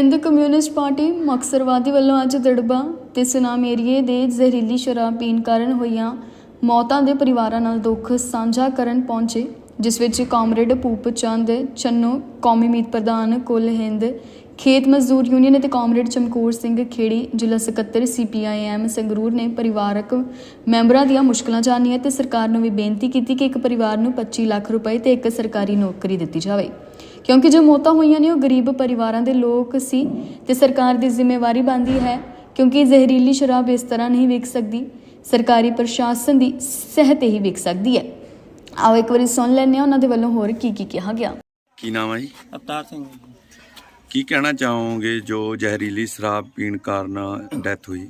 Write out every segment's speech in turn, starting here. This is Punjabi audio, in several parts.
ਹਿੰਦ ਕਮਿਊਨਿਸਟ ਪਾਰਟੀ ਮਕਸਰਵਾਦੀ ਵੱਲੋਂ ਅੱਜ ਦੜਬਾ ਤੇ ਸਨਾਮ ਏਰੀਏ ਦੇ ਜ਼ਹਿਰੀਲੀ ਸ਼ਰਾਬ ਪੀਣ ਕਾਰਨ ਹੋਈਆਂ ਮੌਤਾਂ ਦੇ ਪਰਿਵਾਰਾਂ ਨਾਲ ਦੁੱਖ ਸਾਂਝਾ ਕਰਨ ਪਹੁੰਚੇ, ਜਿਸ ਵਿੱਚ ਕਾਮਰੇਡ ਭੂਪ ਚੰਦ, ਚੰਨੋ, ਕੌਮੀ ਮੀਤ ਪ੍ਰਧਾਨ ਕੁੱਲ ਹਿੰਦ, ਖੇਤ ਮਜ਼ਦੂਰ ਯੂਨੀਅਨ ਅਤੇ ਕਾਮਰੇਡ ਚਮਕੌਰ ਸਿੰਘ ਖੇੜੀ, ਜ਼ਿਲ੍ਹਾ ਸਕੱਤਰ ਸੀਪੀਆਈਐਮ ਸੰਗਰੂਰ ਨੇ ਪਰਿਵਾਰਕ ਮੈਂਬਰਾਂ ਦੀਆਂ ਮੁਸ਼ਕਲਾਂ ਜਾਣੀਆਂ ਤੇ ਸਰਕਾਰ ਨੂੰ ਵੀ ਬੇਨਤੀ ਕੀਤੀ ਕਿ ਇੱਕ ਪਰਿਵਾਰ ਨੂੰ 25 ਲੱਖ ਰੁਪਏ ਤੇ ਇੱਕ ਸਰਕਾਰੀ ਨੌਕਰੀ ਦਿੱਤੀ ਜਾਵੇ। ਕਿਉਂਕਿ ਜੋ ਮੌਤਾਂ ਹੋਈਆਂ ਨੇ ਉਹ ਗਰੀਬ ਪਰਿਵਾਰਾਂ ਦੇ ਲੋਕ ਸੀ ਤੇ ਸਰਕਾਰ ਦੀ ਜ਼ਿੰਮੇਵਾਰੀ ਬਣਦੀ ਹੈ ਕਿਉਂਕਿ ਜ਼ਹਿਰੀਲੀ ਸ਼ਰਾਬ ਇਸ ਤਰ੍ਹਾਂ ਨਹੀਂ ਵਿਕ ਸਕਦੀ ਸਰਕਾਰੀ ਪ੍ਰਸ਼ਾਸਨ ਦੀ ਸਹਿਤ ਹੀ ਵਿਕ ਸਕਦੀ ਹੈ। ਆਓ ਇੱਕ ਵਾਰੀ ਸੁਣ ਲੈਂਦੇ ਹਾਂ ਉਹਨਾਂ ਦੇ ਵੱਲੋਂ ਹੋਰ ਕੀ ਕੀ ਕਿਹਾ ਗਿਆ। ਕੀ ਨਾਮ ਹੈ ਜੀ? ਅਵਤਾਰ ਸਿੰਘ। ਕੀ ਕਹਿਣਾ ਚਾਹੋਗੇ ਜੋ ਜ਼ਹਿਰੀਲੀ ਸ਼ਰਾਬ ਪੀਣ ਕਾਰਨ ਡੈਥ ਹੋਈ?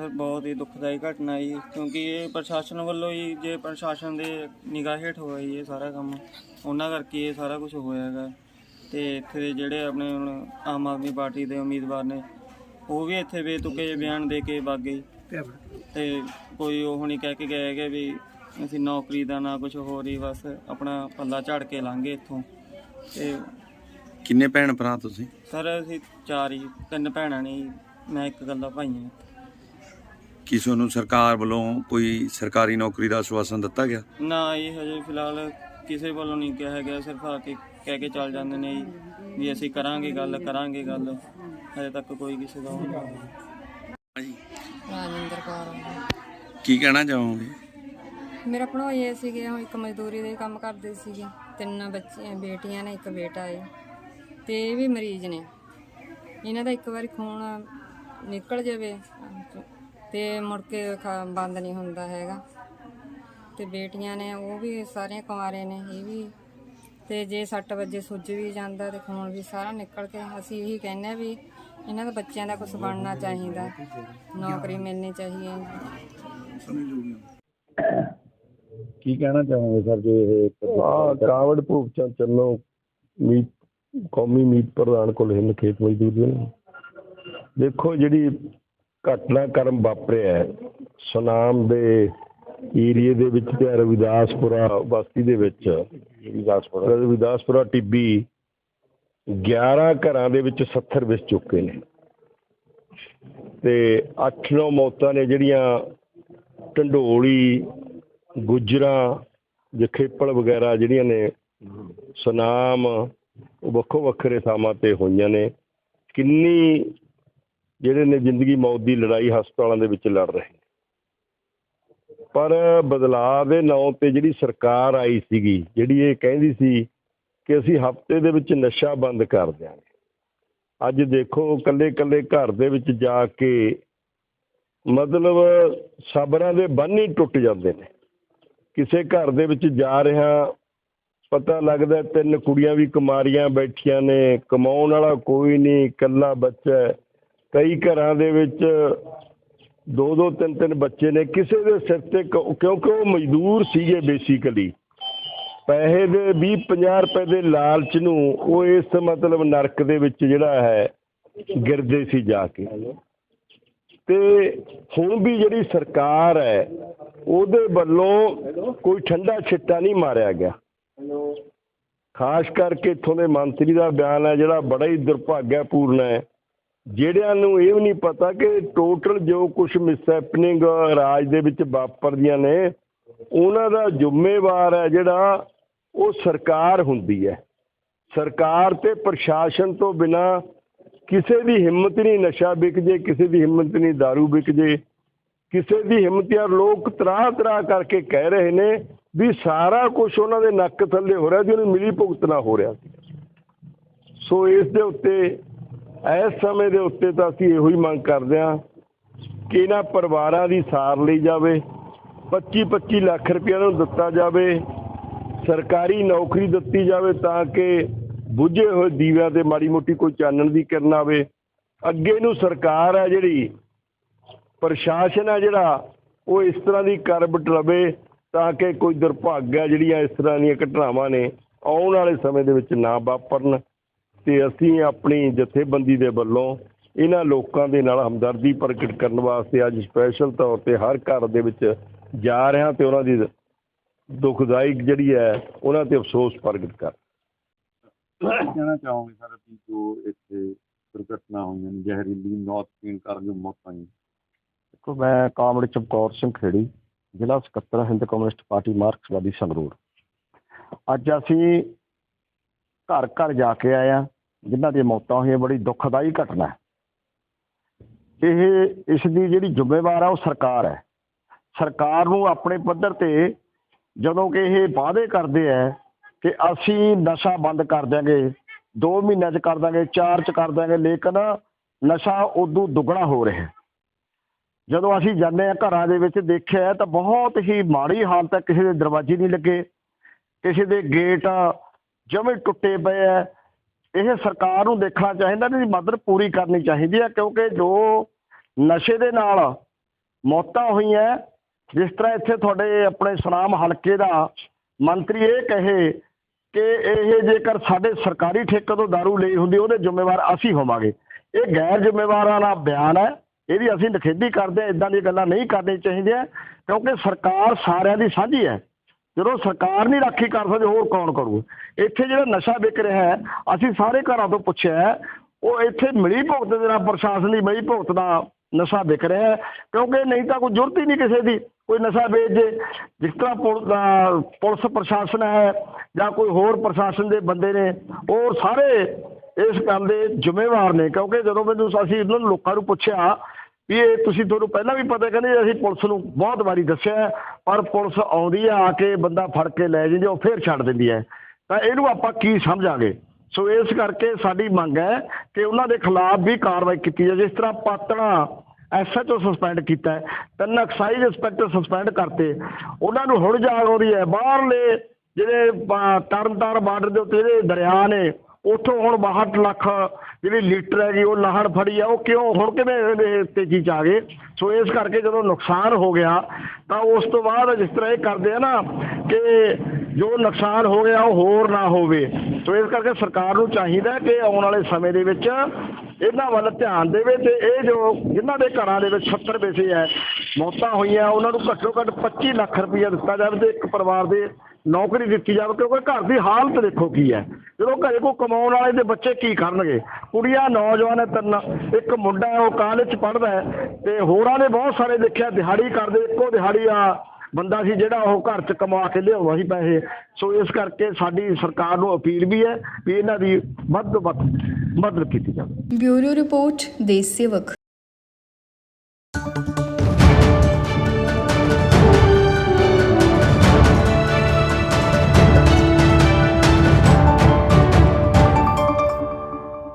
ਸਰ ਬਹੁਤ ਹੀ ਦੁਖਦਾਈ ਘਟਨਾ ਜੀ ਕਿਉਂਕਿ ਇਹ ਪ੍ਰਸ਼ਾਸਨ ਵੱਲੋਂ ਹੀ ਜੇ ਪ੍ਰਸ਼ਾਸਨ ਦੇ ਨਿਗਾਹ ਹੇਠ ਹੋਇਆ ਜੀ ਇਹ ਸਾਰਾ ਕੰਮ ਉਹਨਾਂ ਕਰਕੇ ਇਹ ਸਾਰਾ ਕੁਝ ਹੋਇਆ ਹੈਗਾ। ਤੇ ਇੱਥੇ ਦੇ ਜਿਹੜੇ ਆਪਣੇ ਹੁਣ ਆਮ ਆਦਮੀ ਪਾਰਟੀ ਦੇ ਉਮੀਦਵਾਰ ਨੇ ਉਹ ਵੀ ਇੱਥੇ ਬੇਤੁਕੇ ਜਿਹੇ ਬਿਆਨ ਦੇ ਕੇ ਵਗ ਗਏ। ਤੇ ਕੋਈ ਉਹ ਨਹੀਂ ਕਹਿ ਕੇ ਗਏ ਹੈਗੇ ਵੀ ਅਸੀਂ ਨੌਕਰੀ ਦਾ ਨਾ ਕੁਝ ਹੋਰ ਹੀ ਬਸ ਆਪਣਾ ਪੱਲਾ ਝਾੜ ਕੇ ਲੰਘੇ ਇੱਥੋਂ। ਤੇ ਕਿੰਨੇ ਭੈਣ ਭਰਾ ਤੁਸੀਂ? ਸਰ ਅਸੀਂ ਚਾਰ ਹੀ ਤਿੰਨ ਭੈਣਾਂ ਨੇ ਜੀ, ਮੈਂ ਇੱਕ ਗੱਲਾ ਭਾਈ ਹਾਂ। ਕੀ ਤੁਹਾਨੂੰ ਸਰਕਾਰ ਵੱਲੋਂ ਕੋਈ ਸਰਕਾਰੀ ਨੌਕਰੀ ਦਾ ਆਸ਼ਵਾਸਨ ਦਿੱਤਾ ਗਿਆ? ਨਾ ਇਹ ਹਜੇ ਫਿਲਹਾਲ ਕਿਸੇ ਵੱਲੋਂ ਨਹੀਂ ਕਿਹਾ ਗਿਆ ਸਿਰਫ ਆ ਕੇ ਕਹਿ ਕੇ ਚੱਲ ਜਾਂਦੇ ਨੇ ਜੀ ਵੀ ਅਸੀਂ ਕਰਾਂਗੇ ਗੱਲ ਕਰਾਂਗੇ ਗੱਲ। ਹਜੇ ਤੱਕ ਕੋਈ ਕਿਸੇ ਦਾ ਉਹ ਨਹੀਂ। ਹਾਂਜੀ। ਰਾਜਿੰਦਰ ਕੌਰ। ਕੀ ਕਹਿਣਾ ਚਾਹੋਗੇ? ਮੇਰਾ ਭਣੋਈਏ ਸੀਗੇ ਉਹ ਇੱਕ ਮਜ਼ਦੂਰੀ ਦੇ ਕੰਮ ਕਰਦੇ ਸੀਗੇ। ਤਿੰਨ ਬੱਚੇ ਬੇਟੀਆਂ ਨੇ ਇੱਕ ਬੇਟਾ ਹੈ ਤੇ ਇਹ ਵੀ ਮਰੀਜ਼ ਨੇ। ਇਹਨਾਂ ਦਾ ਇੱਕ ਵਾਰੀ ਖੂਨ ਨਿਕਲ ਜਾਵੇ ਤੇ ਮੁੜ ਕੇ ਖਾ- ਬੰਦ ਨਹੀਂ ਹੁੰਦਾ ਹੈਗਾ। ਤੇ ਬੇਟੀਆਂ ਨੇ ਉਹ ਵੀ ਸਾਰੀਆਂ ਕੁਆਰੇ ਨੇ ਇਹ ਵੀ। ਤੇ ਜੇ 6 ਵਜੇ ਸੁੱਜ ਵੀ ਜਾਂਦਾ ਤੇ ਖੂਨ ਵੀ ਸਾਰਾ ਨਿਕਲ ਕੇ ਅਸੀਂ ਇਹੀ ਕਹਿੰਦੇ ਹਾਂ ਵੀ ਇਹਨਾਂ ਦੇ ਬੱਚਿਆਂ ਦਾ ਕੁਝ ਬਣਨਾ ਚਾਹੀਦਾ। ਨੌਕਰੀ ਮਿਲਣੀ ਚਾਹੀਦੀ ਹੈ। ਕੀ ਕਹਿਣਾ ਚਾਹੋਗੇ ਸਰ ਜੇ ਇਹ ਆ ਕਾਵੜ ਭੂਪ ਚੰਦ ਚੰਨੋ ਮੀਤ ਕੌਮੀ ਮੀਤ ਪ੍ਰਧਾਨ ਕੋਲ ਹਿੰਦ ਖੇਤ ਮਜ਼ਦੂਰ ਦੇਖੋ ਜਿਹੜੀ ਘਟਨਾ ਕਰਮ ਵਾਪਰਿਆ ਸੁਨਾਮ ਦੇ ਏਰੀਏ ਦੇ ਵਿੱਚ ਤੇ ਰਵਿਦਾਸਪੁਰਾ ਬਸਤੀ ਦੇ ਵਿੱਚ। ਰਵਿਦਾਸਪੁਰਾ। ਰਵਿਦਾਸਪੁਰਾ ਟਿੱਬੀ 11 ਘਰਾਂ ਦੇ ਵਿੱਚ 70 ਵਿਸ ਚੁੱਕੇ ਨੇ। ਤੇ 8-9 ਮੌਤਾਂ ਨੇ ਜਿਹੜੀਆਂ ਢੰਡੋਲੀ ਗੁਜਰਾਂ ਜਖੇਪਲ ਵਗੈਰਾ ਜਿਹੜੀਆਂ ਨੇ ਸੁਨਾਮ ਉਹ ਵੱਖੋ ਵੱਖਰੇ ਥਾਵਾਂ ਤੇ ਹੋਈਆਂ ਨੇ। ਕਿੰਨੀ ਜਿਹੜੇ ਨੇ ਜ਼ਿੰਦਗੀ ਮੌਤ ਦੀ ਲੜਾਈ ਹਸਪਤਾਲਾਂ ਦੇ ਵਿੱਚ ਲੜ ਰਹੇ ਪਰ ਬਦਲਾਅ ਦੇ ਨਾਂ ਤੇ ਜਿਹੜੀ ਸਰਕਾਰ ਆਈ ਸੀਗੀ, ਜਿਹੜੀ ਇਹ ਕਹਿੰਦੀ ਸੀ ਕਿ ਅਸੀਂ ਹਫ਼ਤੇ ਦੇ ਵਿੱਚ ਨਸ਼ਾ ਬੰਦ ਕਰ ਦਿਆਂਗੇ। ਅੱਜ ਦੇਖੋ ਕੱਲੇ ਕੱਲੇ ਘਰ ਦੇ ਵਿੱਚ ਜਾ ਕੇ ਮਤਲਬ ਸਾਬਰਾਂ ਦੇ ਬੰਨ ਹੀ ਟੁੱਟ ਜਾਂਦੇ ਨੇ। ਕਿਸੇ ਘਰ ਦੇ ਵਿੱਚ ਜਾ ਰਿਹਾ, ਪਤਾ ਲੱਗਦਾ ਤਿੰਨ ਕੁੜੀਆਂ ਵੀ ਕੁਮਾਰੀਆਂ ਬੈਠੀਆਂ ਨੇ, ਕਮਾਉਣ ਵਾਲਾ ਕੋਈ ਨਹੀਂ, ਇਕੱਲਾ ਬੱਚਾ ਕਈ ਘਰਾਂ ਦੇ ਵਿੱਚ ਦੋ ਦੋ ਤਿੰਨ ਤਿੰਨ ਬੱਚੇ ਨੇ। ਕਿਸੇ ਦੇ ਸਿਰ ਤੇ ਕਿਉਂਕਿ ਉਹ ਮਜ਼ਦੂਰ ਸੀਗੇ ਬੇਸਿਕਲੀ ਪੈਸੇ ਦੇ 20 50 ਰੁਪਏ ਦੇ ਲਾਲਚ ਨੂੰ ਉਹ ਇਸ ਮਤਲਬ ਨਰਕ ਦੇ ਵਿੱਚ ਜਿਹੜਾ ਹੈ, ਗਿਰਦੇ ਸੀ ਜਾ ਕੇ। ਤੇ ਹੁਣ ਵੀ ਜਿਹੜੀ ਸਰਕਾਰ ਹੈ, ਉਹਦੇ ਵੱਲੋਂ ਕੋਈ ਠੰਡਾ ਛਿੱਟਾ ਨਹੀਂ ਮਾਰਿਆ ਗਿਆ। ਖਾਸ ਕਰਕੇ ਇੱਥੋਂ ਦੇ ਮੰਤਰੀ ਦਾ ਬਿਆਨ ਹੈ, ਜਿਹੜਾ ਬੜਾ ਹੀ ਦੁਰਭਾਗਿਆਪੂਰਨ ਹੈ। ਜਿਹੜਿਆਂ ਨੂੰ ਇਹ ਵੀ ਨਹੀਂ ਪਤਾ ਕਿ ਟੋਟਲ ਜੋ ਕੁਝ ਮਿਸਹੈਪਨਿੰਗ ਰਾਜ ਦੇ ਵਿੱਚ ਵਾਪਰਦੀਆਂ ਨੇ, ਉਹਨਾਂ ਦਾ ਜ਼ਿੰਮੇਵਾਰ ਹੈ ਜਿਹੜਾ ਉਹ ਸਰਕਾਰ ਹੁੰਦੀ ਹੈ। ਸਰਕਾਰ ਤੇ ਪ੍ਰਸ਼ਾਸਨ ਤੋਂ ਬਿਨਾ ਕਿਸੇ ਦੀ ਹਿੰਮਤ ਨਹੀਂ ਨਸ਼ਾ ਵਿਕ ਜੇ ਕਿਸੇ ਦੀ ਹਿੰਮਤ ਨਹੀਂ दारू ਵਿਕ ਜੇ ਕਿਸੇ ਦੀ ਹਿੰਮਤ ਯਾਰ ਲੋਕ ਤਰਾਹ ਤਰਾਹ ਕਰਕੇ ਕਹਿ ਰਹੇ ਨੇ ਵੀ ਸਾਰਾ ਕੁਝ ਉਹਨਾਂ ਦੇ ਨੱਕ ਥੱਲੇ ਹੋ ਰਿਹਾ, ਜਿਹਨੂੰ ਮਿਲੀ ਭੁਗਤਣਾ ਹੋ ਰਿਹਾ। ਸੀ ਸੋ ਇਸ ਦੇ ਉੱਤੇ ਇਸ ਸਮੇਂ ਦੇ ਉੱਤੇ ਤਾਂ ਅਸੀਂ ਇਹੋ ਹੀ ਮੰਗ ਕਰਦੇ ਹਾਂ ਕਿ ਇਹਨਾਂ ਪਰਿਵਾਰਾਂ ਦੀ ਸਾਰ ਲਈ ਜਾਵੇ 25 25 ਲੱਖ ਰੁਪਏ ਨੂੰ ਦਿੱਤਾ ਜਾਵੇ, ਸਰਕਾਰੀ ਨੌਕਰੀ ਦਿੱਤੀ ਜਾਵੇ ਤਾਂ ਕਿ ਬੁੱਝੇ ਹੋਏ ਦੀਵਿਆਂ ਤੇ ਮਾੜੀ ਮੋਟੀ ਕੋਈ ਚਾਨਣ ਦੀ ਕਿਰਨ ਆਵੇ। ਅੱਗੇ ਨੂੰ ਸਰਕਾਰ ਹੈ ਜਿਹੜੀ, ਪ੍ਰਸ਼ਾਸਨ ਹੈ ਜਿਹੜਾ, ਉਹ ਇਸ ਤਰ੍ਹਾਂ ਦੀ ਕਰਬਟ ਲਵੇ ਤਾਂ ਕਿ ਕੋਈ ਦੁਰਭਾਗ ਹੈ ਜਿਹੜੀਆਂ ਇਸ ਤਰ੍ਹਾਂ ਦੀਆਂ ਘਟਨਾਵਾਂ ਨੇ ਆਉਣ ਵਾਲੇ ਸਮੇਂ ਦੇ ਵਿੱਚ ਨਾ ਵਾਪਰਨ। ਤੇ ਅਸੀਂ ਆਪਣੀ ਜਥੇਬੰਦੀ ਦੇ ਵੱਲੋਂ ਇਹਨਾਂ ਲੋਕਾਂ ਦੇ ਨਾਲ ਹਮਦਰਦੀ ਪ੍ਰਗਟ ਕਰਨ ਵਾਸਤੇ ਅੱਜ ਸਪੈਸ਼ਲ ਤੌਰ ਤੇ ਹਰ ਘਰ ਦੇ ਵਿੱਚ ਜਾ ਰਹੇ ਹਾਂ ਤੇ ਉਹਨਾਂ ਦੀ ਦੁਖਦਾਇਕ ਜਿਹੜੀ ਹੈ ਉਹਨਾਂ ਤੇ ਅਫਸੋਸ ਪ੍ਰਗਟ ਕਰ। ਕਹਿਣਾ ਚਾਹੋਗੇ ਸਰ ਵੀ ਜੋ ਇੱਥੇ ਦੁਰਘਟਨਾ ਹੋਈਆਂ ਨੇ ਜ਼ਹਿਰੀਲੀ ਮੌਤ ਪੀਣ ਕਾਰਨ ਜੋ ਮੌਤਾਂ ਹੋਈਆਂ ਦੇਖੋ ਮੈਂ ਕਾਮਰੇਡ ਚਮਕੌਰ ਸਿੰਘ ਖੇੜੀ ਜ਼ਿਲ੍ਹਾ ਸਕੱਤਰ ਹਿੰਦ ਕਮਿਊਨਿਸਟ ਪਾਰਟੀ ਮਾਰਕਸਵਾਦੀ ਸੰਗਰੂਰ। ਅੱਜ ਅਸੀਂ ਘਰ ਘਰ ਜਾ ਕੇ ਆਏ ਆ ਜਿਨ੍ਹਾਂ ਦੀਆਂ ਮੌਤਾਂ ਹੋਈਆਂ, ਬੜੀ ਦੁਖਦਾਈ ਘਟਨਾ ਹੈ। ਇਹ, ਇਸ ਦੀ ਜਿਹੜੀ ਜ਼ਿੰਮੇਵਾਰ ਆ, ਉਹ ਸਰਕਾਰ ਹੈ। ਸਰਕਾਰ ਨੂੰ ਆਪਣੇ ਪੱਧਰ ਤੇ ਜਦੋਂ ਕਿ ਇਹ ਵਾਅਦੇ ਕਰਦੇ ਆ ਕਿ ਅਸੀਂ ਨਸ਼ਾ ਬੰਦ ਕਰ ਦਿਆਂਗੇ 2 ਮਹੀਨਿਆਂ ਚ ਕਰ ਦਾਂਗੇ 4 ਚ ਕਰ ਦਾਂਗੇ ਲੇਕਿਨ ਨਸ਼ਾ ਉਦੋਂ ਦੁੱਗਣਾ ਹੋ ਰਿਹਾ ਜਦੋਂ ਅਸੀਂ ਜਾਂਦੇ ਹਾਂ ਘਰਾਂ ਦੇ ਵਿੱਚ ਦੇਖਿਆ ਤਾਂ ਬਹੁਤ ਹੀ ਮਾੜੀ ਹਾਲਤ ਹੈ, ਕਿਸੇ ਦੇ ਦਰਵਾਜ਼ੇ ਨਹੀਂ ਲੱਗੇ, ਕਿਸੇ ਦੇ ਗੇਟ ਜਮੇ ਟੁੱਟੇ ਪਏ ਆ, ਇਹ ਸਰਕਾਰ ਨੂੰ ਦੇਖਣਾ ਚਾਹੀਦਾ ਇਹਦੀ ਮਦਦ ਪੂਰੀ ਕਰਨੀ ਚਾਹੀਦੀ ਹੈ ਕਿਉਂਕਿ ਜੋ ਨਸ਼ੇ ਦੇ ਨਾਲ ਮੌਤਾਂ ਹੋਈਆਂ, ਜਿਸ ਤਰ੍ਹਾਂ ਇੱਥੇ ਤੁਹਾਡੇ ਆਪਣੇ ਸੁਨਾਮ ਹਲਕੇ ਦਾ ਮੰਤਰੀ ਇਹ ਕਹੇ ਕਿ ਇਹ ਜੇਕਰ ਸਾਡੇ ਸਰਕਾਰੀ ਠੇਕੇ ਤੋਂ ਦਾਰੂ ਲਈ ਹੁੰਦੀ, ਉਹਦੇ ਜ਼ਿੰਮੇਵਾਰ ਅਸੀਂ ਹੋਵਾਂਗੇ। ਇਹ ਗੈਰ ਜ਼ਿੰਮੇਵਾਰਾਂ ਦਾ ਬਿਆਨ ਹੈ ਇਹਦੀ ਅਸੀਂ ਨਿਖੇਧੀ ਕਰਦੇ ਹਾਂ ਇਦਾਂ ਦੀਆਂ ਗੱਲਾਂ ਨਹੀਂ ਕਰਨੀਆਂ ਚਾਹੀਦੀਆਂ, ਕਿਉਂਕਿ ਸਰਕਾਰ ਸਾਰਿਆਂ ਦੀ ਸਾਂਝੀ ਹੈ ਜਦੋਂ ਸਰਕਾਰ ਨਹੀਂ ਰਾਖੀ ਕਰ ਸਕਦੀ, ਹੋਰ ਕੌਣ ਕਰੂ ਇੱਥੇ ਜਿਹੜਾ ਨਸ਼ਾ ਵਿਕ ਰਿਹਾ ਹੈ, ਅਸੀਂ ਸਾਰੇ ਘਰਾਂ ਤੋਂ ਪੁੱਛਿਆ ਉਹ ਇੱਥੇ ਮਿਲੀ ਭੁਗਤ ਦੇ ਨਾਲ ਪ੍ਰਸ਼ਾਸਨ ਦੀ ਮਿਲੀ ਭੁਗਤ ਦਾ ਨਸ਼ਾ ਵਿਕ ਰਿਹਾ ਹੈ, ਕਿਉਂਕਿ ਨਹੀਂ ਤਾਂ ਕੋਈ ਜ਼ਰੂਰਤ ਹੀ ਨਹੀਂ ਕਿਸੇ ਦੀ, ਕੋਈ ਨਸ਼ਾ ਵੇਚ ਜੇ। ਜਿਸ ਤਰ੍ਹਾਂ ਪੁਲ- ਪੁਲਿਸ ਪ੍ਰਸ਼ਾਸਨ ਹੈ, ਜਾਂ ਕੋਈ ਹੋਰ ਪ੍ਰਸ਼ਾਸਨ ਦੇ ਬੰਦੇ ਨੇ, ਉਹ ਸਾਰੇ ਇਸ ਕੰਮ ਦੇ ਜ਼ਿੰਮੇਵਾਰ ਨੇ, ਕਿਉਂਕਿ ਜਦੋਂ ਮੈਨੂੰ ਅਸੀਂ ਇਹਨਾਂ ਨੂੰ ਲੋਕਾਂ ਨੂੰ ਪੁੱਛਿਆ ਵੀ ਇਹ ਤੁਸੀਂ ਤੁਹਾਨੂੰ ਪਹਿਲਾਂ ਵੀ ਪਤਾ ਕਹਿੰਦੇ ਅਸੀਂ ਪੁਲਿਸ ਨੂੰ ਬਹੁਤ ਵਾਰੀ ਦੱਸਿਆ ਪਰ ਪੁਲਿਸ ਆਉਂਦੀ ਆ ਆ ਕੇ ਬੰਦਾ ਫੜ ਕੇ ਲੈ ਜਾਂਦੀ ਉਹ ਫੇਰ ਛੱਡ ਦਿੰਦੀ ਹੈ ਤਾਂ ਇਹਨੂੰ ਆਪਾਂ ਕੀ ਸਮਝਾਂਗੇ? ਸੋ ਇਸ ਕਰਕੇ ਸਾਡੀ ਮੰਗ ਹੈ ਕਿ ਉਹਨਾਂ ਦੇ ਖਿਲਾਫ ਵੀ ਕਾਰਵਾਈ ਕੀਤੀ ਜਾਵੇ। ਜਿਸ ਤਰ੍ਹਾਂ ਪਾਤਣਾ ਐਸਐਚਓ ਸਸਪੈਂਡ ਕੀਤਾ ਤਿੰਨ ਐਕਸਾਈਜ਼ ਇੰਸਪੈਕਟਰ ਸਸਪੈਂਡ ਕਰਤੇ। ਉਹਨਾਂ ਨੂੰ ਹੁਣ ਜਾਗ ਆਉਂਦੀ ਹੈ ਬਾਹਰਲੇ ਜਿਹੜੇ ਅਹ, ਤਰਨਤਾਰਨ ਬਾਰਡਰ ਦੇ ਉੱਤੇ ਜਿਹੜੇ ਦਰਿਆ ਨੇ ਉੱਥੋਂ ਹੁਣ 62 ਲੱਖ ਜਿਹੜੀ ਲੀਟਰ ਹੈਗੀ ਉਹ ਲਾਹਣ ਫੜੀ ਆ, ਉਹ ਕਿਉਂ? ਹੁਣ ਕਿਵੇਂ ਇਹ ਤੇਜ਼ੀ ਚ ਆ ਗਏ? ਸੋ ਇਸ ਕਰਕੇ ਜਦੋਂ ਨੁਕਸਾਨ ਹੋ ਗਿਆ, ਤਾਂ ਉਸ ਤੋਂ ਬਾਅਦ ਜਿਸ ਤਰ੍ਹਾਂ ਇਹ ਕਰਦੇ ਆ ਨਾ ਕਿ ਜੋ ਨੁਕਸਾਨ ਹੋ ਗਿਆ, ਉਹ ਹੋਰ ਨਾ ਹੋਵੇ। ਸੋ ਇਸ ਕਰਕੇ ਸਰਕਾਰ ਨੂੰ ਚਾਹੀਦਾ ਕਿ ਆਉਣ ਵਾਲੇ ਸਮੇਂ ਦੇ ਵਿੱਚ ਇਹਨਾਂ ਵੱਲ ਧਿਆਨ ਦੇਵੇ ਤੇ ਇਹ ਜੋ ਜਿਨ੍ਹਾਂ ਦੇ ਘਰਾਂ ਦੇ ਵਿੱਚ 70 ਪੈਸੇ ਹੈ, ਮੌਤਾਂ ਹੋਈਆਂ, ਉਹਨਾਂ ਨੂੰ ਘੱਟੋ ਘੱਟ 25 ਲੱਖ ਰੁਪਈਆ ਦਿੱਤਾ ਜਾਵੇ ਤੇ ਇੱਕ ਪਰਿਵਾਰ ਦੇ ਨੌਕਰੀ ਦਿੱਤੀ ਜਾਵੇ, ਕਿਉਂਕਿ ਘਰ ਦੀ ਹਾਲਤ ਦੇਖੋ ਕੀ ਹੈ। ਜਦੋਂ ਘਰੇ ਕੋਈ ਕਮਾਉਣ ਵਾਲੇ ਦੇ ਬੱਚੇ ਕੀ ਕਰਨਗੇ? ਕੁੜੀਆਂ, ਨੌਜਵਾਨ ਹੈ, ਤਿੰਨ। ਇੱਕ ਮੁੰਡਾ ਹੈ, ਉਹ ਕਾਲਜ ਚ ਪੜ੍ਹਦਾ ਹੈ ਤੇ ਹੋਰਾਂ ਨੇ ਬਹੁਤ ਸਾਰੇ ਦੇਖਿਆ, ਦਿਹਾੜੀ ਕਰਦੇ, ਇੱਕੋ ਦਿਹਾੜੀ ਆ ਬੰਦਾ ਸੀ ਜਿਹੜਾ ਉਹ ਘਰ ਚ ਕਮਾ ਕੇ ਲਿਆਉਂਦਾ ਸੀ ਪੈਸੇ। ਸੋ ਇਸ ਕਰਕੇ ਸਾਡੀ ਸਰਕਾਰ ਨੂੰ ਅਪੀਲ ਵੀ ਹੈ ਵੀ ਇਹਨਾਂ ਦੀ ਵੱਧ ਤੋਂ ਵੱਧ ਮਦਦ ਕੀਤੀ ਜਾਵੇ। ਬਿਊਰੋ ਰਿਪੋਰਟ ਦੇਸ਼ ਸੇਵਕ